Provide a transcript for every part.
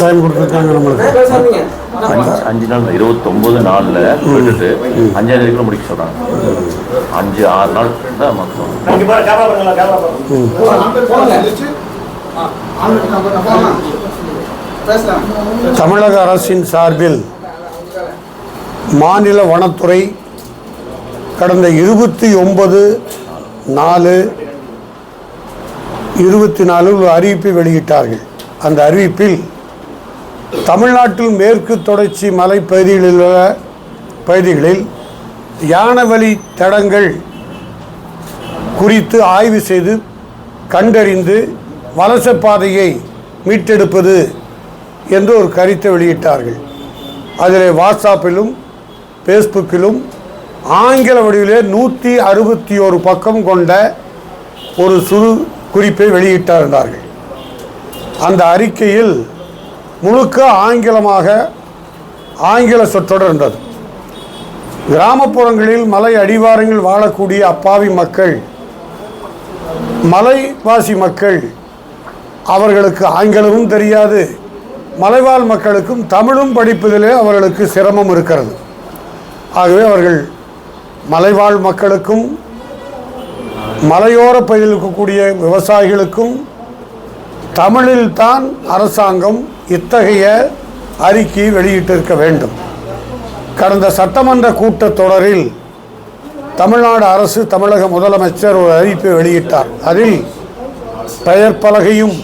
Time கொடுத்துருக்காங்க நம்மளுக்கு. அஞ்சு அஞ்சு நாள் இருபத்தொம்போது நாளில் விட்டுட்டு அஞ்சாம் தேதிக்குள்ள முடிக்க சொல்கிறாங்க அஞ்சு ஆறு நாள் தான் மொத்தம். தமிழக அரசின் சார்பில் மாநில வனத்துறை கடந்த இருபத்தி ஒன்பது நாலு இருபத்தி நாலு அறிவிப்பை வெளியிட்டார்கள். அந்த அறிவிப்பில் தமிழ்நாட்டில் மேற்கு தொடர்ச்சி மலைப்பகுதிகளில் உள்ள பகுதிகளில் யானவழி தடங்கள் குறித்து ஆய்வு செய்து கண்டறிந்து வலசப்பாதையை மீட்டெடுப்பது என்று ஒரு கருத்தை வெளியிட்டார்கள். அதில் வாட்ஸ்அப்பிலும் ஃபேஸ்புக்கிலும் ஆங்கில வடிவிலே நூற்றி அறுபத்தி ஒரு பக்கம் கொண்ட ஒரு சுரு குறிப்பை வெளியிட்டிருந்தார்கள் அந்த அறிக்கையில் முழுக்க ஆங்கிலமாக ஆங்கில சொற்றொடர் இருந்தது. கிராமப்புறங்களில் மலை அடிவாரங்களில் வாழக்கூடிய அப்பாவி மக்கள் மலைவாசி மக்கள் அவர்களுக்கு ஆங்கிலமும் தெரியாது. மலைவாழ் மக்களுக்கும் தமிழும் படிப்பதிலே அவர்களுக்கு சிரமம் இருக்கிறது. ஆகவே அவர்கள் மலைவாழ் மக்களுக்கும் மலையோர பகுதியில் இருக்கக்கூடிய விவசாயிகளுக்கும் தமிழில்தான் அரசாங்கம் இத்தகைய அறிக்கையை வெளியிட்டிருக்க வேண்டும். கடந்த சட்டமன்ற கூட்டத்தொடரில் தமிழ்நாடு அரசு தமிழக முதலமைச்சர் ஒரு அறிவிப்பை வெளியிட்டார். அதில் பெயர் பலகையும்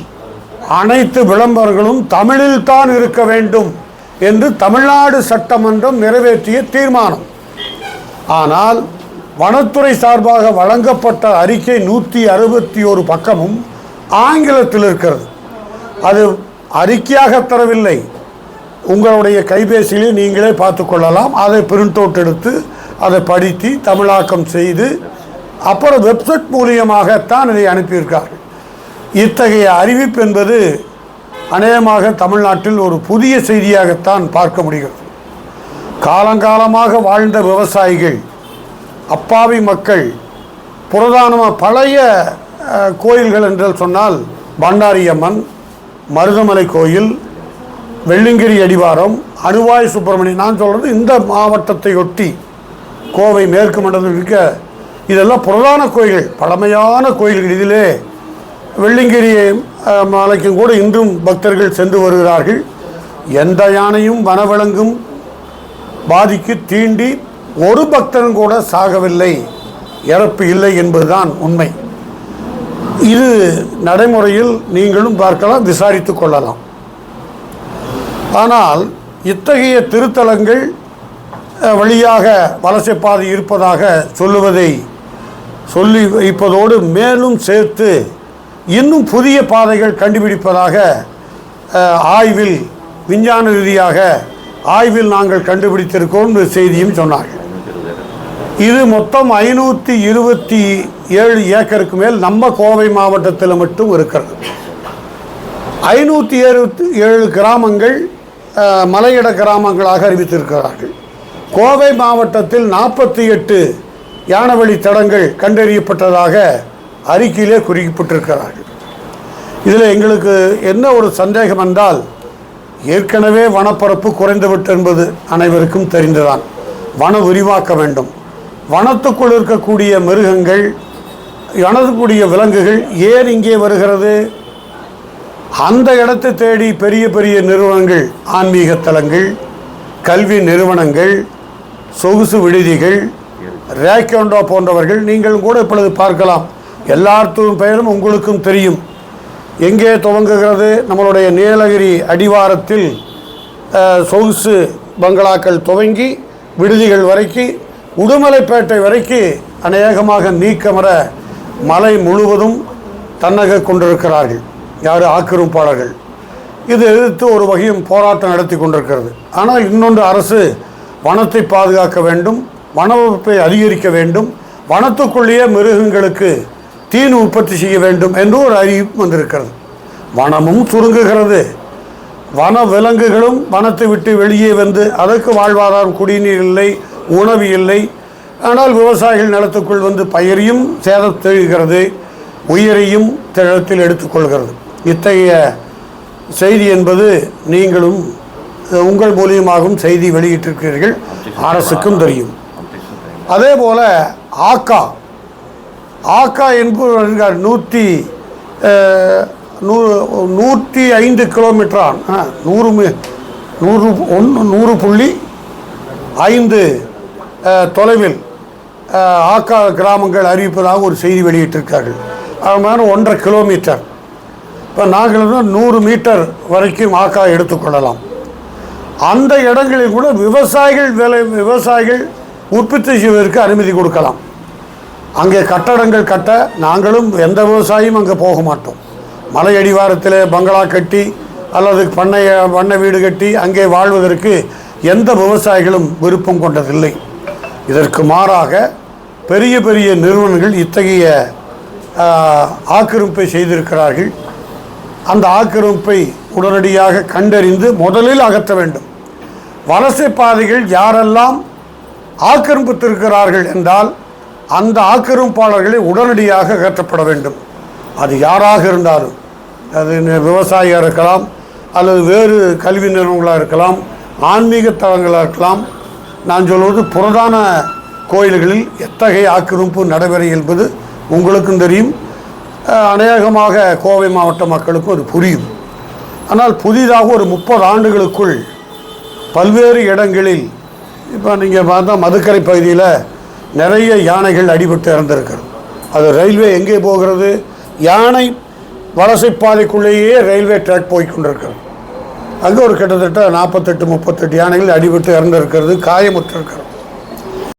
அனைத்து விளம்பரங்களும் தமிழில்தான் இருக்க வேண்டும் என்று தமிழ்நாடு சட்டமன்றம் நிறைவேற்றிய தீர்மானம். ஆனால் வனத்துறை சார்பாக வழங்கப்பட்ட அறிக்கை நூற்றி அறுபத்தி ஒரு பக்கமும் ஆங்கிலத்தில் இருக்கிறது. அது அறிக்கையாக தரவில்லை. உங்களுடைய கைபேசியிலே நீங்களே பார்த்து கொள்ளலாம். அதை பிரிண்ட் அவுட் எடுத்து அதை படித்து தமிழாக்கம் செய்து அப்புறம் வெப்சைட் மூலியமாகத்தான் இதை அனுப்பியிருக்கார்கள். இத்தகைய அறிவிப்பு என்பது அநேகமாக தமிழ்நாட்டில் ஒரு புதிய செய்தியாகத்தான் பார்க்க முடிகிறது. காலங்காலமாக வாழ்ந்த விவசாயிகள் அப்பாவி மக்கள் புரதானமாக பழைய கோயில்கள் என்று சொன்னால் பண்டாரியம்மன் மருதமலை கோயில் வெள்ளிங்கிரி அடிவாரம் அணுவாய் சுப்பிரமணியம் நான் சொல்கிறது இந்த மாவட்டத்தை ஒட்டி கோவை மேற்கு மண்டலத்தில் இருக்க இதெல்லாம் புரதான கோயில்கள் பழமையான கோயில்கள் இதிலே. வெள்ளிங்கிரி மலைக்கும் கூட இன்றும் பக்தர்கள் சென்று வருகிறார்கள். எந்த யானையும் வனவிலங்கும் பாதிக்கு தீண்டி ஒரு பக்தனும் கூட சாகவில்லை. இறப்பு இல்லை என்பதுதான் உண்மை. இது நடைமுறையில் நீங்களும் பார்க்கலாம் விசாரித்து கொள்ளலாம். ஆனால் இத்தகைய திருத்தலங்கள் வழியாக வழியாக வலசைப்பாதை இருப்பதாக சொல்லுவதை சொல்லி வைப்பதோடு மேலும் சேர்த்து இன்னும் புதிய பாதைகள் கண்டுபிடிப்பதாக ஆய்வில் விஞ்ஞான ரீதியாக ஆய்வில் நாங்கள் கண்டுபிடித்திருக்கோம் செய்தியும் சொன்னார்கள். இது மொத்தம் ஐநூற்றி இருபத்தி ஏழு ஏக்கருக்கு மேல் நம்ம கோவை மாவட்டத்தில் மட்டும் இருக்கிறது. ஐநூற்றி இருபத்தி ஏழு கிராமங்கள் மலையிட கிராமங்களாக அறிவித்திருக்கிறார்கள். கோவை மாவட்டத்தில் நாற்பத்தி எட்டு யானவழி தடங்கள் கண்டறியப்பட்டதாக அறிக்கையிலே குறிப்பிட்டிருக்கிறார்கள். இதில் எங்களுக்கு என்ன ஒரு சந்தேகம் என்றால் ஏற்கனவே வனப்பரப்பு குறைந்துவிட்டு என்பது அனைவருக்கும் தெரிந்துதான். வன விரிவாக்க வேண்டும். வனத்துக்குள் இருக்கக்கூடிய மிருகங்கள் வனத்துக்குரிய விலங்குகள் ஏன் இங்கே வருகிறது? அந்த இடத்தை தேடி பெரிய பெரிய நிறுவனங்கள் ஆன்மீக தலங்கள் கல்வி நிறுவனங்கள் சொகுசு விடுதிகள் ரேக்கோண்டோ போன்றவர்கள் நீங்கள் கூட இப்பொழுது பார்க்கலாம். எல்லாத்தும் பெயரும் உங்களுக்கும் தெரியும். எங்கே துவங்குகிறது? நம்மளுடைய நீலகிரி அடிவாரத்தில் சொகுசு பங்களாக்கள் துவங்கி விடுதிகள் வரைக்கும் உடுமலைப்பேட்டை வரைக்கும் அநேகமாக நீக்கமர மலை முழுவதும் தன்னக கொண்டிருக்கிறார்கள். யார்? ஆக்கிரமிப்பாளர்கள். இது எதிர்த்து ஒரு வகையும் போராட்டம் நடத்தி கொண்டிருக்கிறது. ஆனால் இன்னொன்று அரசு வனத்தை பாதுகாக்க வேண்டும் வனவகுப்பை அதிகரிக்க வேண்டும் வனத்துக்குள்ளேயே மிருகங்களுக்கு தீன் உற்பத்தி செய்ய வேண்டும் என்று ஒரு அறிவிப்பு வந்திருக்கிறது. வனமும் சுருங்குகிறது. வன விலங்குகளும் வனத்தை விட்டு வெளியே வந்து அதற்கு வாழ்வாதாரம் குடிநீர் இல்லை உணவு இல்லை. ஆனால் விவசாயிகள் நிலத்துக்குள் வந்து பயிரையும் சேதத்தெழுகிறது உயிரையும் திழத்தில் எடுத்துக்கொள்கிறது. இத்தகைய செய்தி என்பது நீங்களும் உங்கள் மூலியமாகவும் செய்தி வெளியிட்டிருக்கிறீர்கள். அரசுக்கும் தெரியும். அதே போல ஆக்கா ஆக்கா என்பவர் நூற்றி நூ நூற்றி ஐந்து கிலோமீட்டரான் ஆ, நூறு நூறு ஒன்று நூறு புள்ளி ஐந்து தொலைவில் ஆக்கா கிராமங்கள் அறிவிப்பதாக ஒரு செய்தி வெளியிட்டிருக்கார்கள். அது மாதிரி ஒன்றரை கிலோமீட்டர். இப்போ நாங்கள் வந்து நூறு மீட்டர் வரைக்கும் ஆக்கா எடுத்துக்கொள்ளலாம் அந்த இடங்களில் கூட விவசாயிகள் விலை விவசாயிகள் உற்பத்தி செய்வதற்கு அனுமதி கொடுக்கலாம். அங்கே கட்டடங்கள் கட்ட நாங்களும் எந்த விவசாயியும் அங்கே போக மாட்டோம். மலை அடிவாரத்தில் பங்களா கட்டி அல்லது பண்ணைய பண்ணை வீடு கட்டி அங்கே வாழ்வதற்கு எந்த விவசாயிகளும் விருப்பம் கொண்டதில்லை. இதற்கு மாறாக பெரிய பெரிய நிறுவனங்கள் இத்தகைய ஆக்கிரமிப்பை செய்திருக்கிறார்கள். அந்த ஆக்கிரமிப்பை உடனடியாக கண்டறிந்து முதலில் அகற்ற வேண்டும். வலசை பாதைகள் யாரெல்லாம் ஆக்கிரமித்திருக்கிறார்கள் என்றால் அந்த ஆக்கிரமிப்பாளர்களை உடனடியாக அகற்றப்பட வேண்டும். அது யாராக இருந்தாலும் அது விவசாயியாக இருக்கலாம் அல்லது வேறு கல்வி நிறுவனங்களாக இருக்கலாம் ஆன்மீக தலங்களாக இருக்கலாம் நான் சொல்வது புரதான கோயில்களில் எத்தகைய ஆக்கிரமிப்பு நடைபெறும் என்பது உங்களுக்கும் தெரியும். அநேகமாக கோவை மாவட்ட மக்களுக்கும் அது புரியும். ஆனால் புதிதாக ஒரு முப்பது ஆண்டுகளுக்குள் பல்வேறு இடங்களில் இப்போ நீங்கள் பார்த்தா மதுக்கரை பகுதியில் நிறைய யானைகள் அடிபட்டு இறந்திருக்கிறது. அது ரயில்வே எங்கே போகிறது? யானை வலசைப்பாதைக்குள்ளேயே ரயில்வே ட்ராக் போய் கொண்டிருக்கிறது. அங்கே ஒரு கிட்டத்தட்ட நாற்பத்தெட்டு முப்பத்தெட்டு யானைகள் அடிபட்டு இறந்துருக்கிறது காயமுற்று இருக்கிறது